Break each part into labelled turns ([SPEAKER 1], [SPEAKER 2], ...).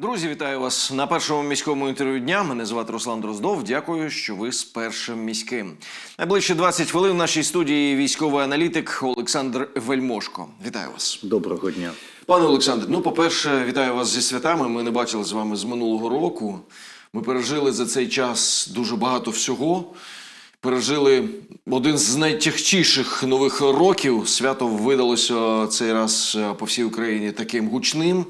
[SPEAKER 1] Друзі, вітаю вас на першому міському інтерв'ю дня. Мене звати Руслан Дроздов. Дякую, що ви з першим міським. Найближче 20 хвилин в нашій студії військовий аналітик Олександр Вельмошко. Вітаю вас.
[SPEAKER 2] Доброго дня.
[SPEAKER 1] Пане Олександр, ну, по-перше, вітаю вас зі святами. Ми не бачили з вами з минулого року. Ми пережили за цей час дуже багато всього. Пережили один з найтягчіших нових років. Свято видалося цей раз е, по всій Україні таким гучним.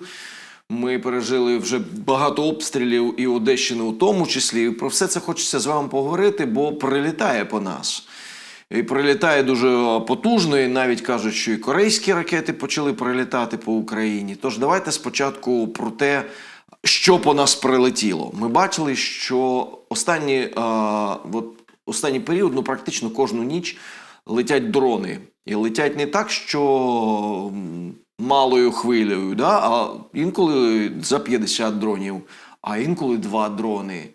[SPEAKER 1] Ми пережили вже багато обстрілів і Одещини у тому числі. І про все це хочеться з вами поговорити, бо прилітає по нас. І прилітає дуже потужно, і навіть кажуть, що і корейські ракети почали прилітати по Україні. Тож давайте спочатку про те, що по нас прилетіло. Ми бачили, що останні, а, от, останній період, ну практично кожну ніч летять дрони. І летять не так, що малою хвилею, да? а інколи за 50 дронів, а інколи два дрони.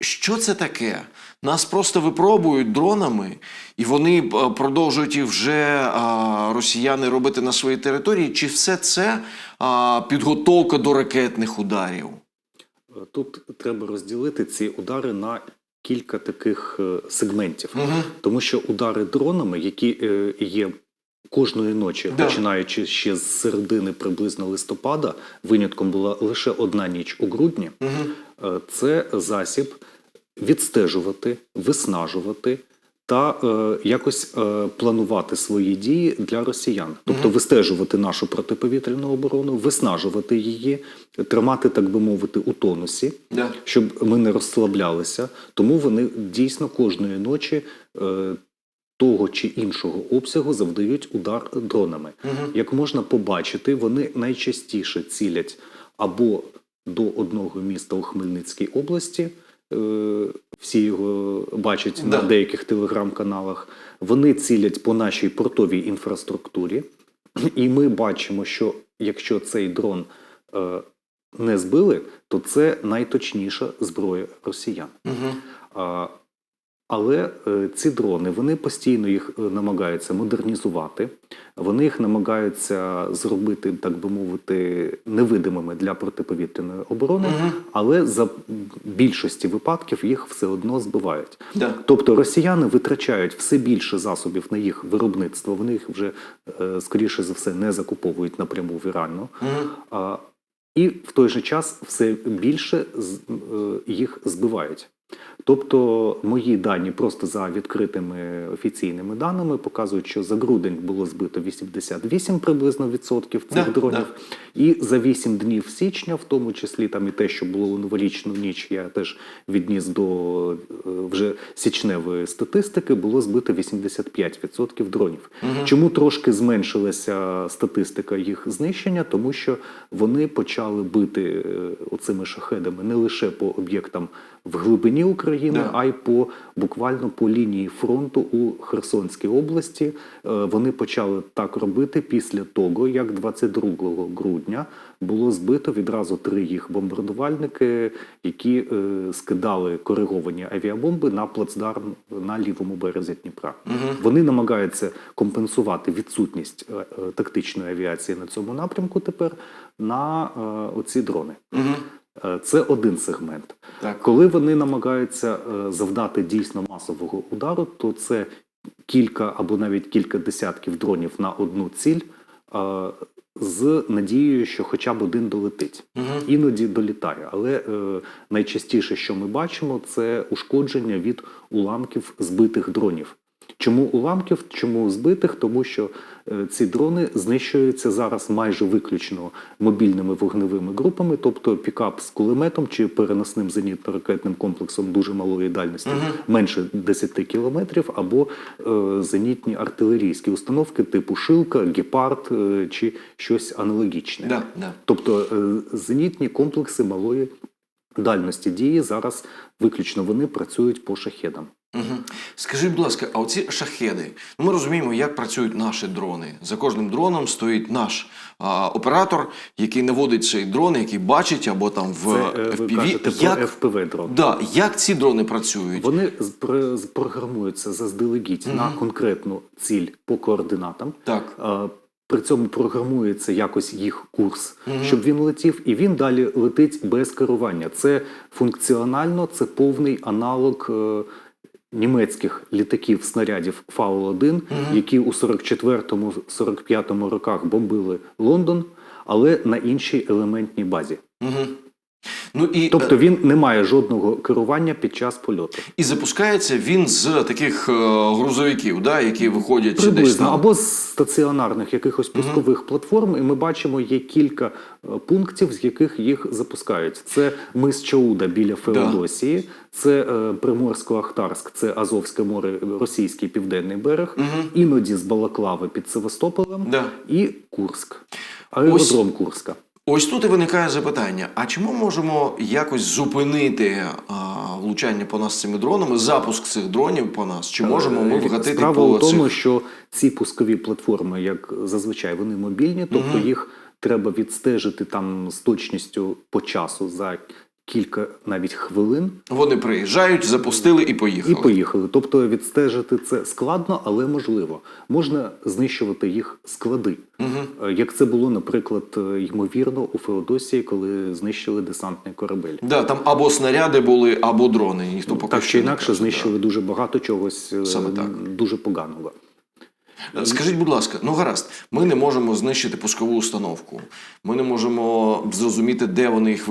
[SPEAKER 1] Що це таке? Нас просто випробують дронами, і вони е, продовжують і вже а, росіяни робити на своїй території. Чи все це а, підготовка до ракетних ударів?
[SPEAKER 2] Е, Тут треба розділити ці удари на кілька таких е, сегментів,
[SPEAKER 1] Угу.
[SPEAKER 2] тому що удари дронами, які е, є кожної ночі,
[SPEAKER 1] Да.
[SPEAKER 2] починаючи ще з середини приблизно листопада, винятком була лише одна ніч у грудні.
[SPEAKER 1] Угу.
[SPEAKER 2] Це засіб відстежувати, виснажувати та е, якось е, планувати свої дії для росіян, тобто вистежувати нашу протиповітряну оборону, виснажувати її, тримати, так би мовити, у тонусі,
[SPEAKER 1] Да.
[SPEAKER 2] щоб ми не розслаблялися. Тому вони дійсно кожної ночі. Е, того чи іншого обсягу завдають удар дронами.
[SPEAKER 1] Угу.
[SPEAKER 2] Як можна побачити, вони найчастіше цілять або до одного міста у Хмельницькій області. е, Всі його бачать
[SPEAKER 1] Да.
[SPEAKER 2] на деяких телеграм-каналах. Вони цілять по нашій портовій інфраструктурі, і ми бачимо, що якщо цей дрон е, не збили, то це найточніша зброя росіян.
[SPEAKER 1] Угу.
[SPEAKER 2] А, Але е, ці дрони вони постійно їх е, намагаються модернізувати, вони їх намагаються зробити, так би мовити, невидимими для протиповітряної оборони,
[SPEAKER 1] Мгм.
[SPEAKER 2] але за більшості випадків їх все одно збивають.
[SPEAKER 1] Да.
[SPEAKER 2] Тобто росіяни витрачають все більше засобів на їх виробництво. Вони їх вже е, скоріше за все не закуповують напряму в Ірану.
[SPEAKER 1] Угу.
[SPEAKER 2] І в той же час все більше їх збивають. Тобто мої дані просто за відкритими офіційними даними показують, що за грудень було збито 88 приблизно відсотків цих
[SPEAKER 1] Да,
[SPEAKER 2] дронів. І за 8 днів січня, в тому числі там і те, що було у новорічну ніч, я теж відніс до е, вже січневої статистики, було збито 85% дронів.
[SPEAKER 1] Мгм.
[SPEAKER 2] Чому трошки зменшилася статистика їх знищення? Тому що вони почали бити е, оцими шахедами не лише по об'єктам в глибині України,
[SPEAKER 1] Да.
[SPEAKER 2] а й по буквально по лінії фронту у Херсонській області. Е, Вони почали так робити після того, як 22 грудня було збито відразу три їх бомбардувальники, які е, скидали кориговані авіабомби на плацдарм на лівому березі Дніпра.
[SPEAKER 1] Угу.
[SPEAKER 2] Вони намагаються компенсувати відсутність е, е, тактичної авіації на цьому напрямку тепер на е, оці дрони.
[SPEAKER 1] Угу.
[SPEAKER 2] Е, Це один сегмент.
[SPEAKER 1] Так.
[SPEAKER 2] Коли вони намагаються е, завдати дійсно масового удару, то це кілька або навіть кілька десятків дронів на одну ціль е, з надією, що хоча б один долетить.
[SPEAKER 1] Угу.
[SPEAKER 2] Іноді долітає, але найчастіше, що ми бачимо, це ушкодження від уламків збитих дронів. Чому уламків? Чому збитих? Тому що е, ці дрони знищуються зараз майже виключно мобільними вогневими групами, тобто пікап з кулеметом чи переносним зенітно-ракетним комплексом дуже малої дальності,
[SPEAKER 1] Мгм.
[SPEAKER 2] менше 10 кілометрів, або е, зенітні артилерійські установки типу Шилка, Гепард е, чи щось аналогічне.
[SPEAKER 1] Да, да.
[SPEAKER 2] Тобто е, зенітні комплекси малої дальності дії зараз виключно вони працюють по шахедам.
[SPEAKER 1] Угу. Скажіть, будь ласка, а оці шахеди? Ну, ми розуміємо, як працюють наші дрони. За кожним дроном стоїть наш а, оператор, який наводить цей дрон, який бачить або там в
[SPEAKER 2] Це е, ви
[SPEAKER 1] FPV.
[SPEAKER 2] кажете
[SPEAKER 1] Як,
[SPEAKER 2] про FPV дрон.
[SPEAKER 1] да, як ці дрони працюють?
[SPEAKER 2] Вони програмуються заздалегідь на конкретну ціль по координатам.
[SPEAKER 1] Так.
[SPEAKER 2] Е, При цьому програмується якось їх курс, щоб він летів, і він далі летить без керування. Це функціонально, це повний аналог е, німецьких літаків снарядів Фау-1, які у 44-45 роках бомбили Лондон, але на іншій елементній базі.
[SPEAKER 1] Угу. Ну і,
[SPEAKER 2] Тобто
[SPEAKER 1] е,
[SPEAKER 2] він не має жодного керування під час польоту.
[SPEAKER 1] і запускається він з таких е, грузовиків, да, які виходять десь там.
[SPEAKER 2] або з стаціонарних якихось пускових платформ, і ми бачимо, є кілька е, пунктів, з яких їх запускають. Це мис Чауда біля Феодосії, це е, Приморсько-Ахтарськ, це Азовське море, російський південний берег, іноді з Балаклави під Севастополем
[SPEAKER 1] Да.
[SPEAKER 2] і Курськ, аеродром Курська.
[SPEAKER 1] Ось тут і виникає запитання: а чи ми можемо якось зупинити а, влучання по нас цими дронами, запуск цих дронів по нас? Чи можемо ми
[SPEAKER 2] Е,
[SPEAKER 1] вгатити
[SPEAKER 2] Справа
[SPEAKER 1] по
[SPEAKER 2] в тому,
[SPEAKER 1] цих...
[SPEAKER 2] що ці пускові платформи, як зазвичай, вони мобільні, тобто їх треба відстежити там з точністю по часу за кілька навіть хвилин
[SPEAKER 1] Вони приїжджають, запустили і поїхали.
[SPEAKER 2] і
[SPEAKER 1] поїхали.
[SPEAKER 2] Тобто відстежити це складно, але можливо. Можна знищувати їх склади, Е, як це було, наприклад, е, ймовірно у Феодосії, коли знищили десантний корабель.
[SPEAKER 1] Да, там або снаряди були, або дрони. Ніхто поки
[SPEAKER 2] Так
[SPEAKER 1] що
[SPEAKER 2] чи інакше знищили дуже багато чогось е,
[SPEAKER 1] Саме так.
[SPEAKER 2] дуже поганого.
[SPEAKER 1] Да. Скажіть, будь ласка, ну гаразд, ми не можемо знищити пускову установку. Ми не можемо зрозуміти, де вони їх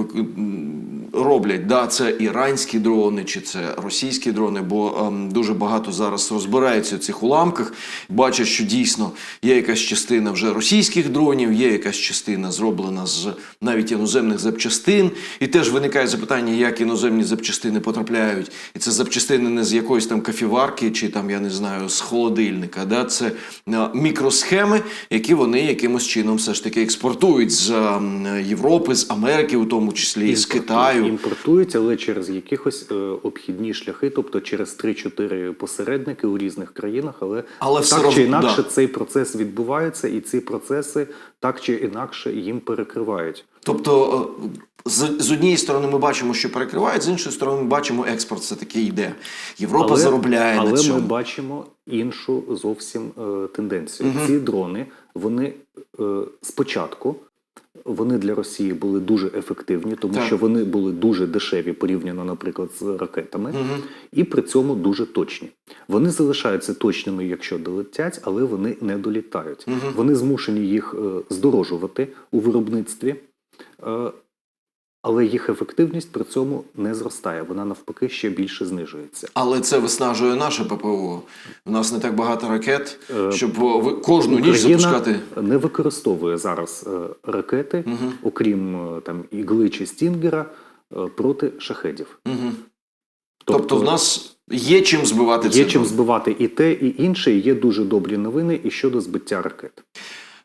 [SPEAKER 1] роблять. Да, це іранські дрони чи це російські дрони, бо ем, дуже багато зараз розбираються в цих уламках, бачать, що дійсно є якась частина вже російських дронів, є якась частина зроблена з навіть іноземних запчастин. І теж виникає запитання, як іноземні запчастини потрапляють. І це запчастини не з якоїсь там кафіварки чи там, я не знаю, з холодильника. Да? Це е, мікросхеми, які вони якимось чином все ж таки експортують з ем, Європи, з Америки, у тому числі, і з Китаю.
[SPEAKER 2] Імпортують, але через якихось е, обхідні шляхи, тобто через 3-4 посередники у різних країнах, але,
[SPEAKER 1] Але все
[SPEAKER 2] так
[SPEAKER 1] рав-
[SPEAKER 2] чи інакше
[SPEAKER 1] да.
[SPEAKER 2] цей процес відбувається, і ці процеси так чи інакше їм перекривають.
[SPEAKER 1] Тобто, е, з, з однієї сторони, ми бачимо, що перекривають, з іншої сторони, ми бачимо, експорт все таки йде. Європа заробляє
[SPEAKER 2] але
[SPEAKER 1] на цьому.
[SPEAKER 2] ми бачимо іншу зовсім е, тенденцію. Ці дрони вони е, спочатку. Вони для Росії були дуже ефективні, тому
[SPEAKER 1] Так.
[SPEAKER 2] що вони були дуже дешеві порівняно, наприклад, з ракетами, і при цьому дуже точні. Вони залишаються точними, якщо долетять, але вони не долітають. Вони змушені їх е, здорожувати у виробництві, е, але їх ефективність при цьому не зростає. Вона навпаки ще більше знижується.
[SPEAKER 1] Але це виснажує наше ППО. У нас не так багато ракет,
[SPEAKER 2] Е,
[SPEAKER 1] щоб кожну ніч запускати.
[SPEAKER 2] не використовує зараз е, ракети, окрім е, там ігли чи стінгера, проти шахедів.
[SPEAKER 1] Угу. Тобто, в нас є чим збивати
[SPEAKER 2] є
[SPEAKER 1] це.
[SPEAKER 2] чим збивати і те, і інше. і Є дуже добрі новини і щодо збиття ракет.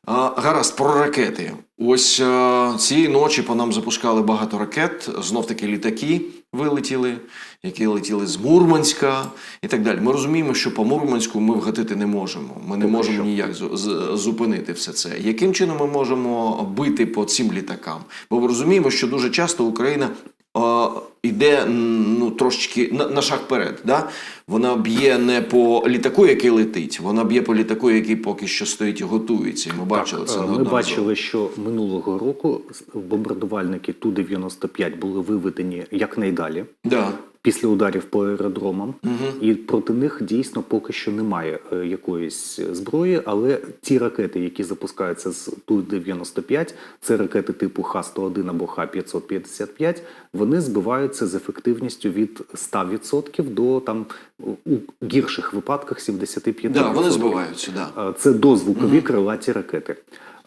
[SPEAKER 1] А, гаразд, про ракети. Ось а, цієї ночі по нам запускали багато ракет. Знов таки літаки вилетіли, які летіли з Мурманська і так далі. Ми розуміємо, що по Мурманську ми вгатити не можемо. Ми не можемо
[SPEAKER 2] що.
[SPEAKER 1] ніяк з- зупинити все це. Яким чином ми можемо бити по цим літакам? Бо ми розуміємо, що дуже часто Україна. а, Іде м, ну трошечки на, на шаг вперед. Да? Вона б'є не по літаку, який летить, вона б'є по літаку, який поки що стоїть і готується. І Ми бачили
[SPEAKER 2] Так, це Ми бачили, що минулого року бомбардувальники Ту-95 були виведені якнайдалі.
[SPEAKER 1] Да.
[SPEAKER 2] Після ударів по аеродромам, і проти них дійсно поки що немає е, якоїсь зброї, але ті ракети, які запускаються з Ту-95, це ракети типу Х-101 або Х-555, вони збиваються з ефективністю від 100% до там у гірших випадках 75%.
[SPEAKER 1] Да, вони збиваються. Да.
[SPEAKER 2] Е, Це дозвукові крилаті ракети.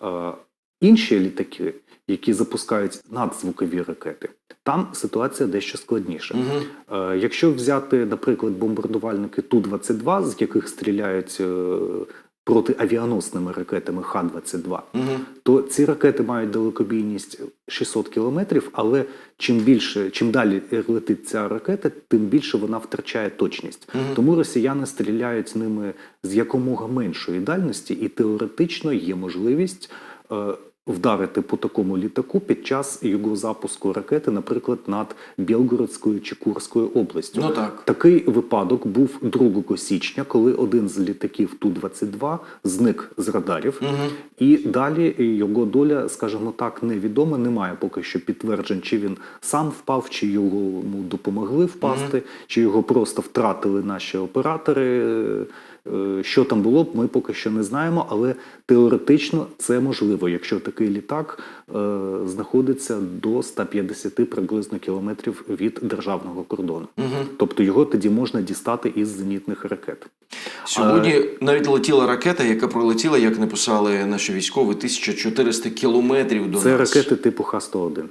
[SPEAKER 2] Е, Інші літаки, які запускають надзвукові ракети, там ситуація дещо складніша. Е, Якщо взяти, наприклад, бомбардувальники Ту-22, з яких стріляють е, протиавіаносними ракетами Х-22, то ці ракети мають далекобійність 600 кілометрів, але чим більше, чим далі летить ця ракета, тим більше вона втрачає точність. Тому росіяни стріляють ними з якомога меншої дальності, і теоретично є можливість е, вдарити по такому літаку під час його запуску ракети, наприклад, над Білгородською чи Курською областю.
[SPEAKER 1] Ну так.
[SPEAKER 2] Такий випадок був 2 січня, коли один з літаків Ту-22 зник з радарів, і далі його доля, скажімо так, невідома. Немає поки що підтверджень, чи він сам впав, чи йому допомогли впасти, чи його просто втратили наші оператори. Е, Що там було ми поки що не знаємо, але теоретично це можливо, якщо такий літак е, знаходиться до 150 приблизно кілометрів від державного кордону. Тобто його тоді можна дістати із зенітних ракет.
[SPEAKER 1] Сьогодні навіть летіла ракета, яка пролетіла, як написали наші військові, 1400 кілометрів до
[SPEAKER 2] Це
[SPEAKER 1] нас.
[SPEAKER 2] ракети типу Х-101.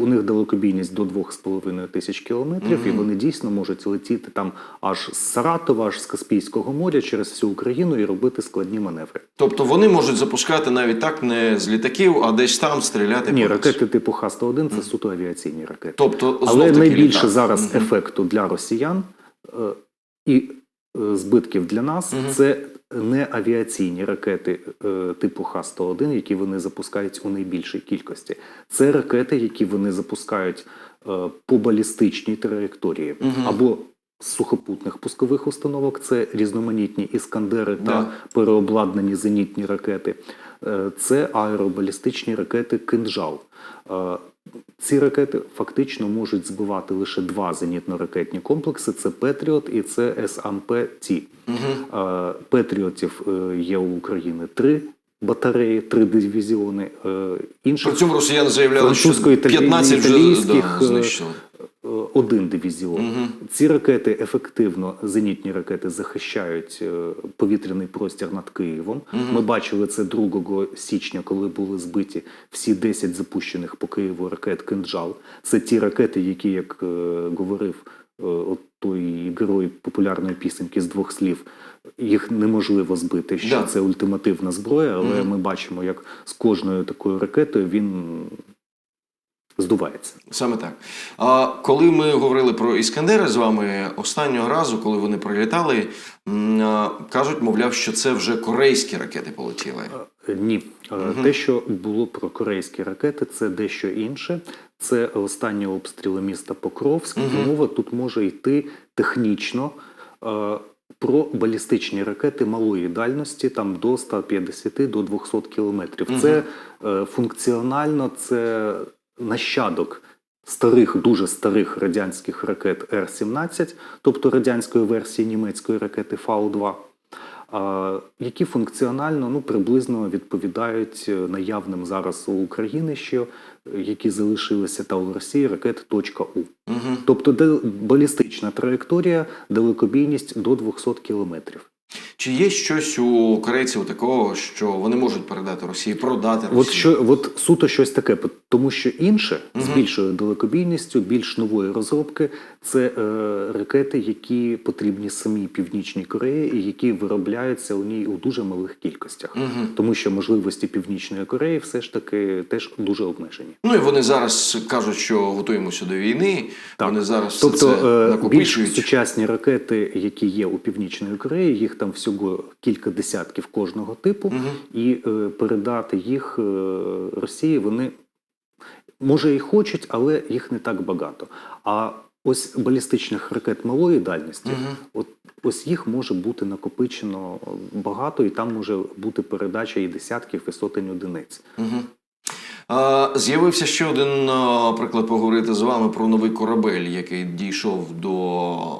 [SPEAKER 2] У них далекобійність до 2,5 тисяч кілометрів, і вони дійсно можуть летіти там аж з Саратова, аж з Каспійського моря через всю Україну і робити складні маневри.
[SPEAKER 1] Тобто вони можуть запускати навіть так не з літаків, а десь там стріляти.
[SPEAKER 2] Ні, ракети типу Х-101 це суто авіаційні ракети.
[SPEAKER 1] Тобто,
[SPEAKER 2] Але найбільше
[SPEAKER 1] літак.
[SPEAKER 2] зараз
[SPEAKER 1] Мгм.
[SPEAKER 2] ефекту для росіян е, і е, збитків для нас це не авіаційні ракети е, типу Х-101, які вони запускають у найбільшій кількості. Це ракети, які вони запускають по балістичній траєкторії або з сухопутних пускових установок. Це різноманітні іскандери та переобладнані зенітні ракети. Е, Це аеробалістичні ракети «Кинджал». Е, Ці ракети фактично можуть збивати лише два зенітно-ракетні комплекси: це Петріот і це САМП-Ті. Е, Петріотів є у України три батареї, три дивізіони. Е,
[SPEAKER 1] При цьому росіяни заявляли, що
[SPEAKER 2] Французько-італій-
[SPEAKER 1] 15 вже да, знищили.
[SPEAKER 2] Е, один дивізіон. Ці ракети ефективно, зенітні ракети, захищають е, повітряний простір над Києвом. Ми бачили це 2 січня, коли були збиті всі 10 запущених по Києву ракет «Кинджал». Це ті ракети, які, як е, говорив е, от той герой популярної пісеньки з двох слів, їх неможливо збити. Що
[SPEAKER 1] Да.
[SPEAKER 2] це ультимативна зброя, але ми бачимо, як з кожною такою ракетою він здувається.
[SPEAKER 1] Саме так. А коли ми говорили про Іскандери з вами останнього разу, коли вони прилітали, кажуть, мовляв, що це вже корейські ракети полетіли.
[SPEAKER 2] Ні, Е, те, що було про корейські ракети, це дещо інше. Це останні обстріли міста Покровськ. І мова тут може йти технічно про балістичні ракети малої дальності, там до 150 до 200 кілометрів. Це е, функціонально, це нащадок. Старих, дуже старих радянських ракет Р-17, тобто радянської версії німецької ракети Фау-2, які функціонально ну, приблизно відповідають е, наявним зараз у України, що е, які залишилися та у Росії ракет точка У. Тобто де балістична траєкторія, далекобійність до 200 кілометрів.
[SPEAKER 1] Чи є щось у корейців такого, що вони можуть передати Росії, продати Росії?
[SPEAKER 2] От що от суто щось таке, тому що інше з більшою далекобійністю, більш нової розробки, це е, ракети, які потрібні самій північній Кореї, і які виробляються у ній у дуже малих кількостях, тому що можливості північної Кореї все ж таки теж дуже обмежені.
[SPEAKER 1] Ну і вони зараз кажуть, що готуємося до війни. Вони зараз все
[SPEAKER 2] тобто
[SPEAKER 1] це
[SPEAKER 2] е, більш сучасні ракети, які є у північної Кореї, їх там всього кілька десятків кожного типу, і е, передати їх е, Росії вони може і хочуть, але їх не так багато. А ось балістичних ракет малої дальності, от ось їх може бути накопичено багато, і там може бути передача і десятків, і сотень одиниць.
[SPEAKER 1] А, З'явився ще один приклад поговорити з вами про новий корабель, який дійшов до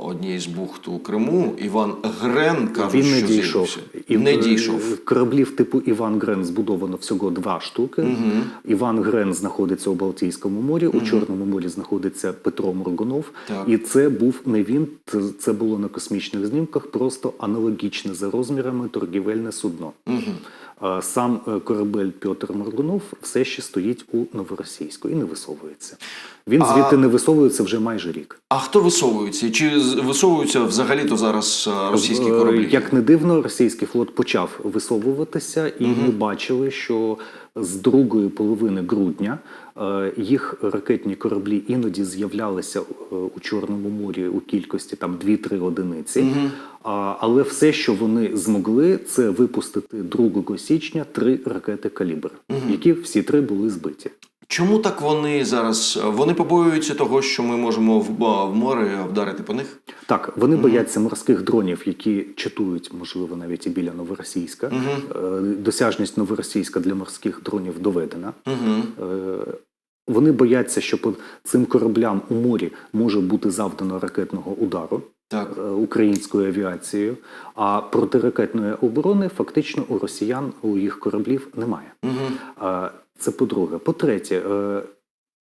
[SPEAKER 1] однієї з бухт у Криму. Іван Грен каже,
[SPEAKER 2] Він не
[SPEAKER 1] що
[SPEAKER 2] дійшов.
[SPEAKER 1] з'явився. Не дійшов.
[SPEAKER 2] Кораблів типу Іван Грен збудовано всього два штуки. Іван Грен знаходиться у Балтійському морі, у Чорному морі знаходиться Петро Моргунов.
[SPEAKER 1] Так.
[SPEAKER 2] І це був не він, це- це було на космічних знімках, просто аналогічне за розмірами торгівельне судно. А Сам е, корабель Петр Моргунов все ще стоїть у Новоросійську і не висовується. Він
[SPEAKER 1] А-
[SPEAKER 2] звідти не висовується вже майже рік.
[SPEAKER 1] А хто висовується? Чи висовуються взагалі-то зараз російські
[SPEAKER 2] Е,
[SPEAKER 1] кораблі?
[SPEAKER 2] Як не дивно, російський флот почав висовуватися, і ми бачили, що з другої половини грудня е, їх ракетні кораблі іноді з'являлися е, у Чорному морі у кількості там 2-3 одиниці. Угу. але все, що вони змогли, це випустити 2 січня три ракети калібр, які всі три були збиті.
[SPEAKER 1] Чому так вони зараз? Вони побоюються того, що ми можемо в, в море вдарити по них?
[SPEAKER 2] Так, вони бояться морських дронів, які чатують, можливо, навіть і біля Новоросійська. Е, Досяжність Новоросійська для морських дронів доведена.
[SPEAKER 1] Угу.
[SPEAKER 2] Вони бояться, що по цим кораблям у морі може бути завдано ракетного удару
[SPEAKER 1] Так.
[SPEAKER 2] е, українською авіацією, а протиракетної оборони фактично у росіян у їх кораблів немає.
[SPEAKER 1] Угу.
[SPEAKER 2] Це по-друге. По-третє, е,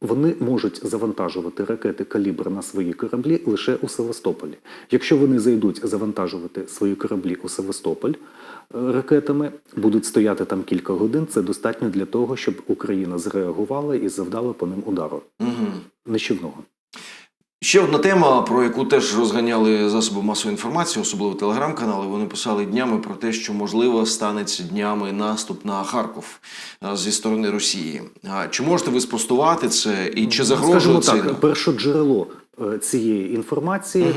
[SPEAKER 2] вони можуть завантажувати ракети калібр на свої кораблі лише у Севастополі. Якщо вони зайдуть завантажувати свої кораблі у Севастополь е, ракетами, будуть стояти там кілька годин. Це достатньо для того, щоб Україна зреагувала і завдала по ним удару
[SPEAKER 1] Угу.
[SPEAKER 2] нищівного.
[SPEAKER 1] Ще одна тема, про яку теж розганяли засоби масової інформації, особливо телеграм-канали. Вони писали днями про те, що можливо станеться днями наступ на Харків зі сторони Росії. Чи можете ви спростувати це і чи загрожує
[SPEAKER 2] Скажімо
[SPEAKER 1] це?
[SPEAKER 2] так, першоджерело е, цієї інформації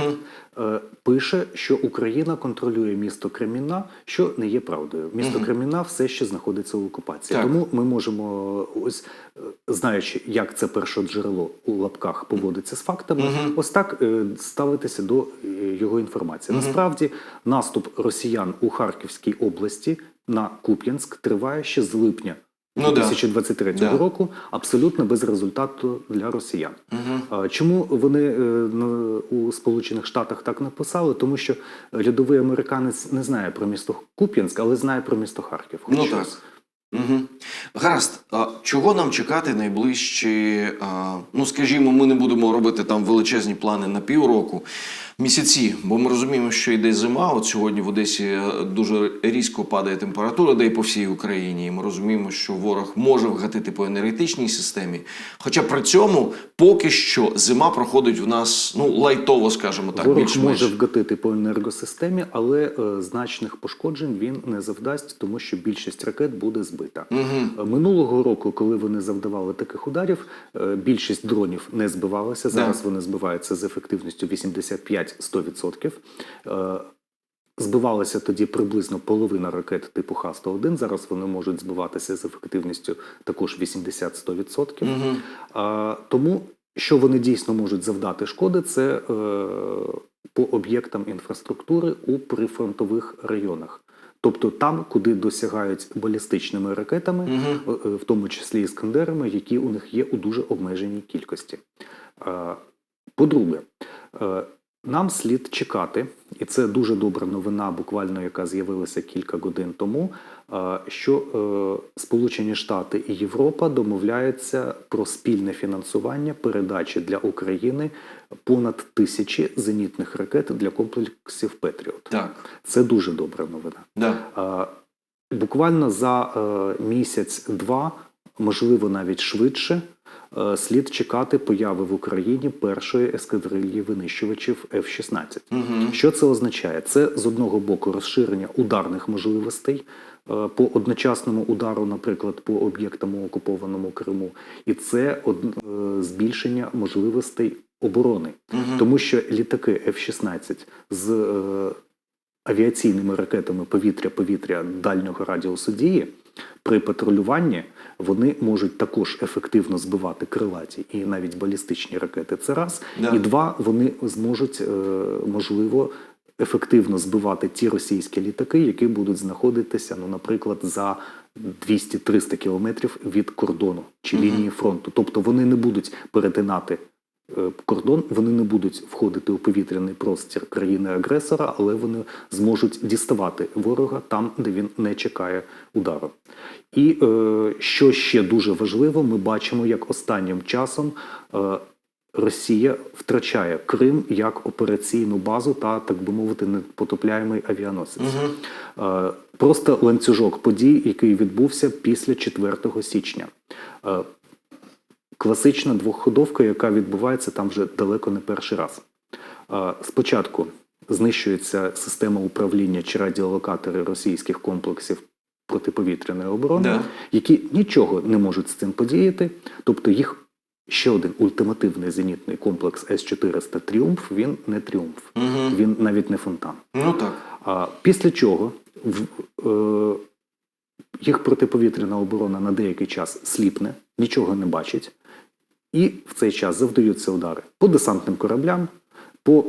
[SPEAKER 2] е, пише, що Україна контролює місто Креміна, що не є правдою. Місто Креміна все ще знаходиться в окупації.
[SPEAKER 1] Так.
[SPEAKER 2] Тому ми можемо, ось е, знаючи, як це першоджерело у лапках поводиться з фактами, ось так е, ставитися до е, його інформації. Насправді, наступ росіян у Харківській області на Куп'янськ триває ще з липня.
[SPEAKER 1] Ну
[SPEAKER 2] 2023
[SPEAKER 1] Да.
[SPEAKER 2] року абсолютно без результату для росіян. А Чому вони е, у Сполучених Штатах так написали? Тому що рядовий американець не знає про місто Куп'янськ, але знає про місто Харків. Хоч
[SPEAKER 1] Ну так. Угу. Гаразд, а чого нам чекати найближчі? А, ну скажімо, ми не будемо робити там величезні плани на півроку, місяці, бо ми розуміємо, що йде зима. От сьогодні в Одесі е, дуже різко падає температура, де й по всій Україні. І Ми розуміємо, що ворог може вгатити по енергетичній системі. Хоча при цьому поки що зима проходить в нас ну лайтово, скажімо так.
[SPEAKER 2] Ворог
[SPEAKER 1] більш
[SPEAKER 2] може вгатити по енергосистемі, але е, значних пошкоджень він не завдасть, тому що більшість ракет буде збита. Угу. Минулого року, коли вони завдавали таких ударів, е, більшість дронів не збивалася. Зараз да. вони збиваються з ефективністю 85%. 5-100%. Е, збивалася тоді приблизно половина ракет типу Х-101. Зараз вони можуть збиватися з ефективністю також 80-100%. Угу. Тому що вони дійсно можуть завдати шкоди, це е, по об'єктам інфраструктури у прифронтових районах. Тобто там, куди досягають балістичними ракетами, угу. в тому числі іскандерами, які у них є у дуже обмеженій кількості. По-друге, нам слід чекати, і це дуже добра новина, буквально яка з'явилася кілька годин тому. е, Що е, Сполучені Штати і Європа домовляються про спільне фінансування передачі для України понад тисячі зенітних ракет для комплексів Петріот.
[SPEAKER 1] Так,
[SPEAKER 2] Це дуже добра новина.
[SPEAKER 1] да.
[SPEAKER 2] Е, Буквально за місяць-два, можливо, навіть швидше, слід чекати появи в Україні першої ескадрильї винищувачів F-16. Що це означає? Це з одного боку розширення ударних можливостей е, по одночасному удару, наприклад, по об'єктам у окупованому Криму, і це од- е, збільшення можливостей оборони, тому що літаки F-16 з е, авіаційними ракетами повітря-повітря дальнього радіусу дії при патрулюванні вони можуть також ефективно збивати крилаті і навіть балістичні ракети. Це раз.
[SPEAKER 1] Да.
[SPEAKER 2] І два, вони зможуть, е, можливо, ефективно збивати ті російські літаки, які будуть знаходитися, ну, наприклад, за 200-300 кілометрів від кордону чи лінії фронту. Тобто вони не будуть перетинати кордон, вони не будуть входити у повітряний простір країни-агресора, але вони зможуть діставати ворога там, де він не чекає удару. І е, що ще дуже важливо, ми бачимо, як останнім часом е, Росія втрачає Крим як операційну базу та, так би мовити, непотопляємий авіаносець. Е, Просто ланцюжок подій, який відбувся після 4 січня. Класична двохходовка, яка відбувається там вже далеко не перший раз. Спочатку знищується система управління чи радіолокатори російських комплексів протиповітряної оборони,
[SPEAKER 1] Да.
[SPEAKER 2] які нічого не можуть з цим подіяти. Тобто їх ще один ультимативний зенітний комплекс С-400 Тріумф, він не тріумф,
[SPEAKER 1] Угу.
[SPEAKER 2] він навіть не фонтан.
[SPEAKER 1] Ну так.
[SPEAKER 2] А після чого в, е, їх протиповітряна оборона на деякий час сліпне, нічого не бачить, і в цей час завдаються удари по десантним кораблям, по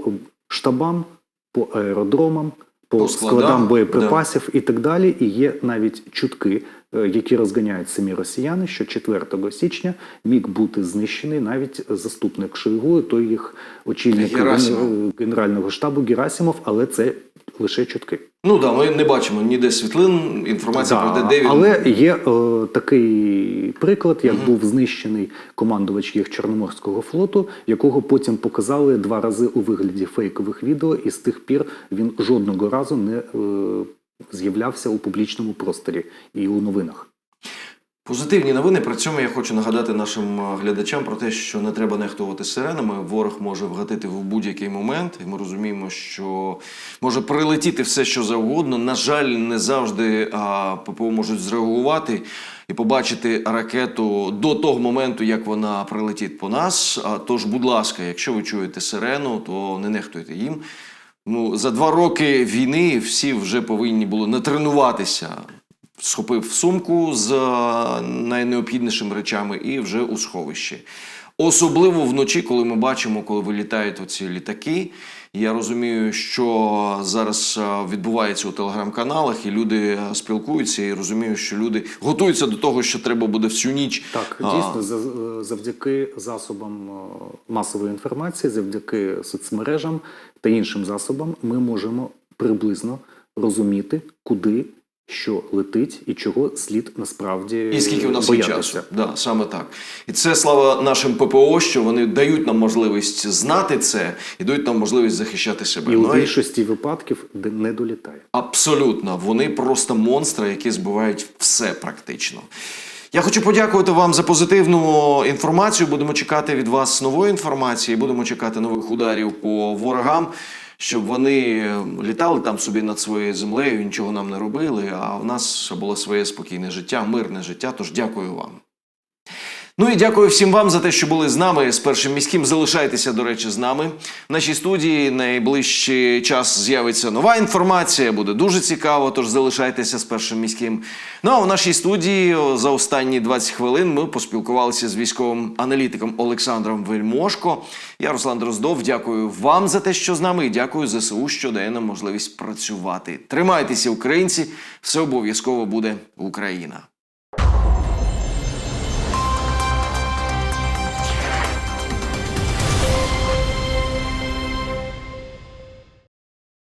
[SPEAKER 2] штабам, по аеродромам, по,
[SPEAKER 1] По
[SPEAKER 2] складам,
[SPEAKER 1] складам,
[SPEAKER 2] боєприпасів і так далі. І є навіть чутки, е, які розганяють самі росіяни, що 4 січня міг бути знищений навіть заступник Шойгу, той їх очільник
[SPEAKER 1] Герасимов.
[SPEAKER 2] генерального штабу Герасимов, але це лише чутки.
[SPEAKER 1] Ну да, ми не бачимо ніде світлин, інформація
[SPEAKER 2] Да,
[SPEAKER 1] про те, де він.
[SPEAKER 2] Але є е, такий приклад, як був знищений командувач їх Чорноморського флоту, якого потім показали два рази у вигляді фейкових відео, і з тих пір він жодного разу не е, з'являвся у публічному просторі і у новинах.
[SPEAKER 1] Позитивні новини. При цьому я хочу нагадати нашим е, глядачам про те, що не треба нехтувати сиренами. Ворог може вгатити в будь-який момент, і ми розуміємо, що може прилетіти все, що завгодно. На жаль, не завжди ППО можуть зреагувати і побачити ракету до того моменту, як вона прилетить по нас. А, тож, будь ласка, якщо ви чуєте сирену, то не нехтуйте їм. Ну, за два роки війни всі вже повинні були натренуватися. Схопив сумку з е, найнеобхіднішими речами і вже у сховищі. Особливо вночі, коли ми бачимо, коли вилітають оці літаки. Я розумію, що зараз е, відбувається у телеграм-каналах, і люди спілкуються, і розумію, що люди готуються до того, що треба буде всю ніч.
[SPEAKER 2] Так, дійсно, за- завдяки засобам е, масової інформації, завдяки соцмережам та іншим засобам, ми можемо приблизно розуміти, куди що летить і чого слід насправді
[SPEAKER 1] І скільки у нас є
[SPEAKER 2] боятися.
[SPEAKER 1] часу. Да, саме так. І це слава нашим ППО, що вони дають нам можливість знати це і дають нам можливість захищати себе.
[SPEAKER 2] І у
[SPEAKER 1] Ну,
[SPEAKER 2] більшості випадків де не долітає.
[SPEAKER 1] Абсолютно, вони просто монстри, які збивають все практично. Я хочу подякувати вам за позитивну інформацію. Будемо чекати від вас нової інформації, будемо чекати нових ударів по ворогам, щоб вони літали там собі над своєю землею, нічого нам не робили. А в нас було своє спокійне життя, мирне життя. Тож дякую вам. Ну і дякую всім вам за те, що були з нами з першим міським. Залишайтеся, до речі, з нами. В нашій студії найближчий час з'явиться нова інформація. Буде дуже цікаво. Тож залишайтеся з першим міським. Ну а в нашій студії за останні 20 хвилин ми поспілкувалися з військовим аналітиком Олександром Вельмошко. Я Руслан Дроздов. Дякую вам за те, що з нами, і дякую ЗСУ, що дає нам можливість працювати. Тримайтеся, українці! Все обов'язково буде Україна.